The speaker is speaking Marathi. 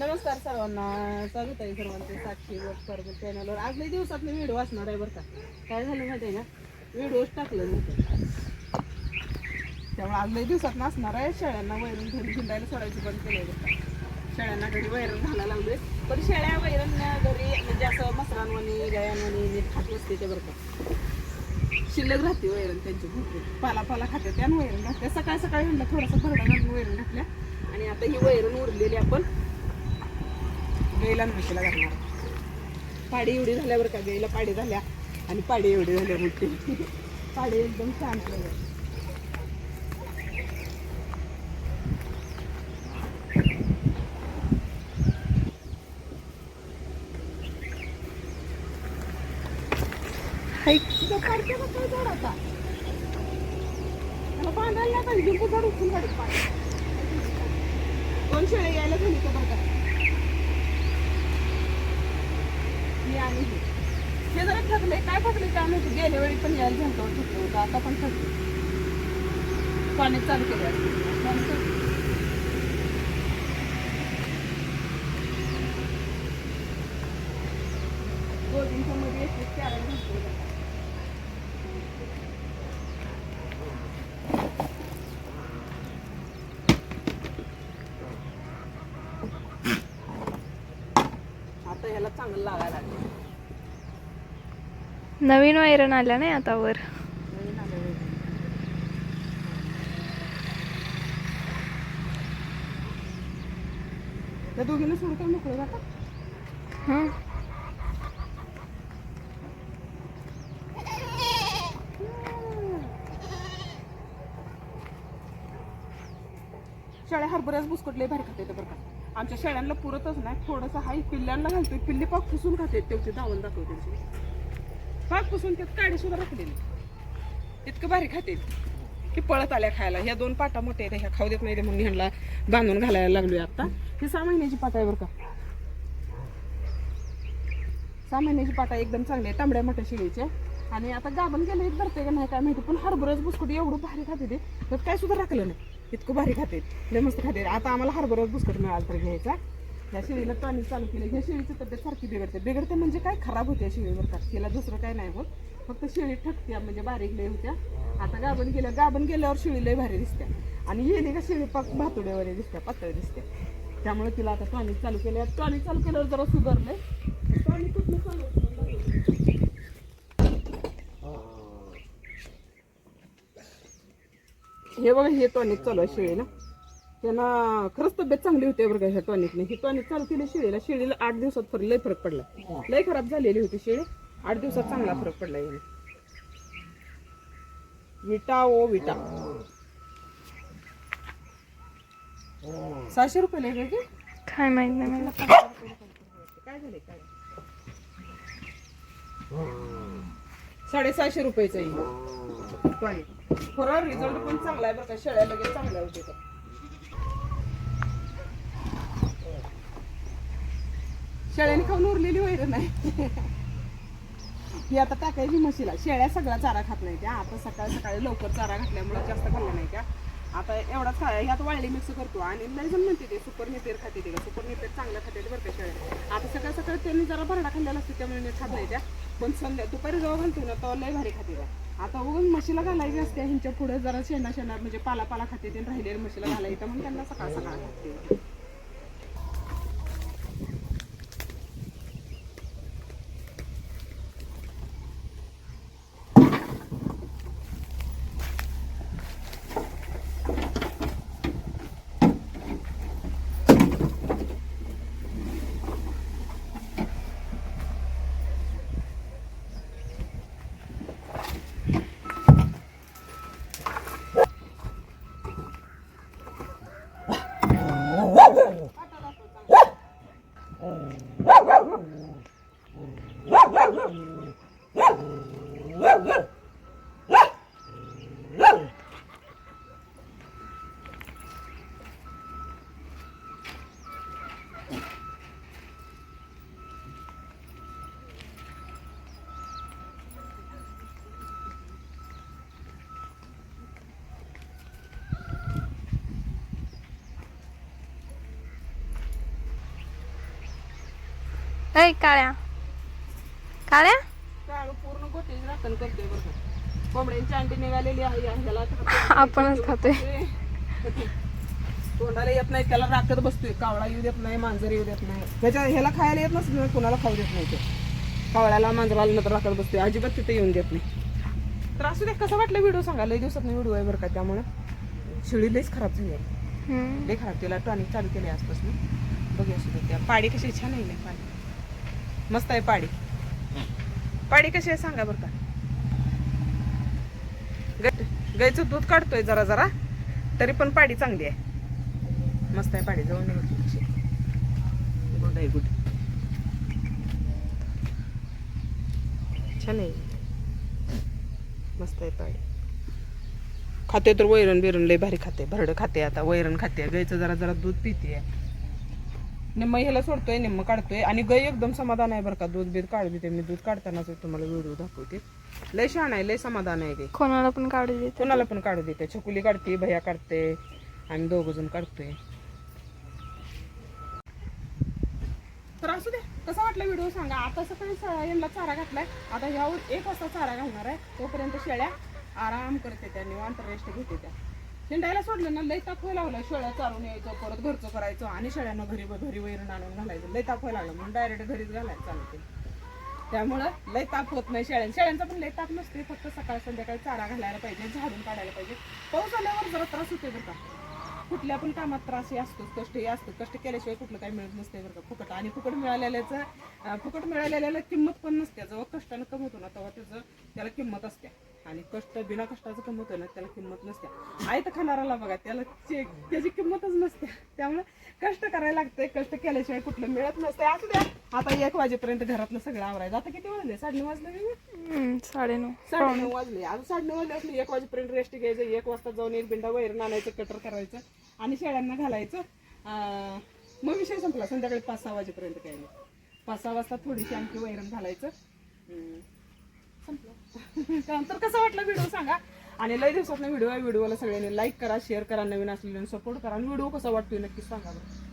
नमस्कार सर्वांना. स्वागत आहे सर्वांचे साक्षी वट पर्व चॅनलवर आज लई दिवसात मी व्हिडिओ असणार आहे बरं का. काय झालं माहिती आहे ना? व्हिडिओच टाकलं नव्हतं. त्यामुळे आज लई दिवसात नसणार आहे. शेळ्यांना वैरण घरी हिंडायला सोडायचं बंद केलं बरं का. शेळ्यांना घरी वैरण घालायला लागले पण शेळ्या वैरण घरी म्हणजे असं मसरांवणी गायांवणी नीट खात असते ते बरं का. शिल्लक राहते वैरण त्यांची भरपूर. पाला पाला खाते त्यानं वैरण घातल्या. सकाळ सकाळी म्हणलं थोडंसं भरडा घालून वैरण घातल्या. आणि आता ही वैरण उरलेली आपण गाईला आणि म्हशीला घालणार पाडी एवढी झाल्यावर का गाईला पाडी झाल्या. आणि पाडी एवढी झाल्या मोठी. पाडी एकदम छान पाहिजे लिंबू झाड दोन शेळे यायला झाली का बरं आणि हे. हे जरा थकले काय थकले काय माहिती गेल्या वेळी पण यायला झालं होतं होतं आता पण थकले पाणी चालू केले असते पाणी चालू. दोघींच्या आता ह्याला चांगलं लागायला लागलं नवीन वैरण आल्या नाही आता वर आलं होय. दोघींना सोडून काय मोकळं हं. शेळ्या हरभऱ्याच बुसकटले भारी खाते बरं का आमच्या शेळ्यांना पुरतच नाही थोडंसं हाई पिल्ल्यांना घालतोय पिल्ली पाक पुसून खाते तेवढी धावून दाखवते त्याची पाक पुसून त्यात काडी सुद्धा राखलेली इतकं भारी खाते की पळत आल्या खायला. ह्या दोन पाटा मोठे आहेत. ह्या खाऊ देत नाही ते म्हणून ह्यांना बांधून घालायला लागलोय आता. ही सहा महिन्याची पाटा आहे बरं का. सहा महिन्याची पाटा एकदम चांगली आहे. तांबड्या मोठ्या शिळीचे. आणि आता गाबण गेलं एक भरते का नाही काय माहिती. पण हरभराच बुस्कुट एवढं भारी खाते ते. त्यात काय सुद्धा राखलं नाही. इतकं भारी खाते लय मस्त खाते आता आम्हाला हरभराच बुसकुट मिळाला तर घ्यायचा. या शिळीला टॉनिक चालू केलं. ह्या शिळीची तब्येत सारखी बिघडते. बिघडते म्हणजे काय? खराब होते या शिळीवर का तिला दुसरं काय नाही होत. फक्त शिळी ठकत्या म्हणजे बारीक लय होत्या. आता गाभण गेल्या गाभण गेल्यावर शिळी लय भारी दिसत्या. आणि येणे का शिळी पाक भातुड्यावर दिसत्या पातळ दिसते त्यामुळे तिला आता टॉनिक चालू केलं टॉनिक चालू केल्यावर जरा सुधारले टॉनिक कुठलं चालू हे बघा हे टॉनिक चालू आहे शिळीला. त्यांना खरंच तब्येत चांगली होती बरं का ह्या टॉनिकने. ही टॉनिक चालू केली शिळीला. शिळीला आठ दिवसात फरक लय फरक पडला. लय खराब झालेली होती शिळी. आठ दिवसात चांगला फरक पडला याने विटा ओ विटा. सहाशे रुपये लय की काय माहीत नाही मला. काय झाले काय साडेसहाशे रुपयाचं आहे टॉनिक. खरं रिझल्ट पण चांगला आहे बरं का. शेळ्या लगेच चांगल्या होते शेळ्याने खाऊन उरलेली वैर नाही. ही आता टाकायची म्हशीला. शेळ्या सगळा चारा खात नाही त्या. आता सकाळी सकाळी लवकर चारा घातल्यामुळे जास्त खाल्ला नाही त्या. आता एवढाच खा ह्यात वाळली मिक्स करतो. आणि लय जण म्हणते ते सुपर नेपेर खाते ते. सुपर नेपेर चांगला खाते बरं का शेळ्या. आता सकाळ सकाळी त्यांनी जरा भरडा खाल्लेला असते त्यामुळे मी खात नाही त्या. पण संध्या दुपारी जेव्हा घालतो ना तेव्हा लय भारी खाते त्या. आता उगून म्हशीला घालायची असते ह्यांच्या पुढे जरा शेणा शेणार म्हणजे पाला पाला खाते ते राहिलेल्या म्हशीला घालायचं म्हणून त्यांना सकाळ सकाळ खाते. Woo! ऐ काळ्या. काळ्या? काळू पूर्ण गोटे राखण करतोय बरं का. कोंबड्यांची अंडी निघालेली आहे या- ह्याला आपणच खातोय. तोंडाला येत नाही त्याला राखत बसतोय. कावळा येऊ देत नाही मांजर येऊ देत नाही. त्याच्या ह्याला खायला येत नसतं कुणाला खाऊ देत नाही ते. कावळ्याला मांजराला नंतर राखत बसतोय. अजिबात तिथे येऊन देत नाही. तर असू दे कसं वाटलं व्हिडिओ सांगा? लई दिवसात व्हिडिओ आहे बरं का त्यामुळं. शिळी लईच खराब झाली आहे. लई खराब तिला टॉनिक चालू केले आजपासून. बघूया सुद्धा त्या पाडी कशी छान आहे ना पाडी. मस्त आहे पाडी. पाडी कशी आहे सांगा बरं का. गाईचं दूध काढतोय जरा जरा तरी पण पाडी चांगली आहे. मस्त आहे पाडी जाऊन गुड आहे गुड. छान आहे. मस्त आहे पाडी. खाते तर वैरण बिरण लय भारी खाते भरडं खाते आता वैरण खाते गाईचं जरा जरा दूध पिते निम्म ह्याला सोडतोय निम्म काढतोय. आणि गाई एकदम समाधान आहे बरं का. दूध बीध काढू देते मी दूध काढतानाच तुम्हाला व्हिडिओ दाखवते. लय छान आहे लय समाधान आहे गाई कोणाला पण काढू देते कोणाला पण काढू देते छकुली काढते भैया काढते आम्ही दोघ जण काढतोय. तर असू दे. कसा वाटला व्हिडिओ सांगा. आता सकाळी यांना चारा घातलाय. आता ह्या एक वाजता चारा घालणार आहे. तोपर्यंत शेळ्या आराम करते त्या. निवांत रेस्ट घेते त्या. हिंडायला सोडलं ना लई ताप व्हायला लागलं. शेळ्या चारून यायचं परत घरचं करायचं आणि शेळ्यांना घरी घरी वैरण आणून घालायचं. लई ताप व्हायला लागलं. म्हणून डायरेक्ट घरीच घालायचं चालते त्यामुळं लय ताप होत नाही शेळ्यां शेळ्यांचा पण लय ताप नसते फक्त सकाळ संध्याकाळी चारा घालायला पाहिजे झाडून काढायला पाहिजे. पाऊस आल्यावर जरा त्रास होते बरं का. कुठल्या पण कामात त्रासही असतोच. कष्टही असतो कष्ट केल्याशिवाय कुठलं काही मिळत नसते बरं का. फुकट. आणि फुकट मिळालेल्याचं फुकट मिळालेल्याला किंमत पण नसते. जेव्हा कष्टानं कमवतो ना तेव्हा त्याचं त्याला किंमत असते. आणि कष्ट बिना कष्टाचं कमवतो ना त्याला किंमत नसते आहे तर खाणाराला बघा त्याला चे- त्याची किंमतच नसते त्यामुळे कष्ट करायला लागतंय कष्ट केल्याशिवाय कुठलं मिळत नसते असू द्या. आता एक वाजेपर्यंत घरातलं सगळं आवरायचं. आता किती वाजले? साडे वाजले नाही हम्म, साडेनऊ. साडेनऊ वाजले. आज साडेनऊ वाजले असले एक वाजेपर्यंत रेस्ट घ्यायचं. एक वाजता जाऊन एक बिंडा वैरण आणायचं कटर करायचं आणि शेळ्यांना घालायचं. मग विषय संपला. संध्याकाळी पाच सहा वाजेपर्यंत काय नाही. पाच सहा वाजता थोडीशी आणखी वैरण घालायचं. संपलं. कसा कसं वाटलं व्हिडिओ सांगा? आणि लय दिवसात व्हिडिओ आहे व्हिडिओला सगळ्यांनी लाईक करा शेअर करा नवीन असलेल्यांनी सपोर्ट करा. आणि व्हिडिओ कसा वाटतोय नक्कीच सांगा बरं.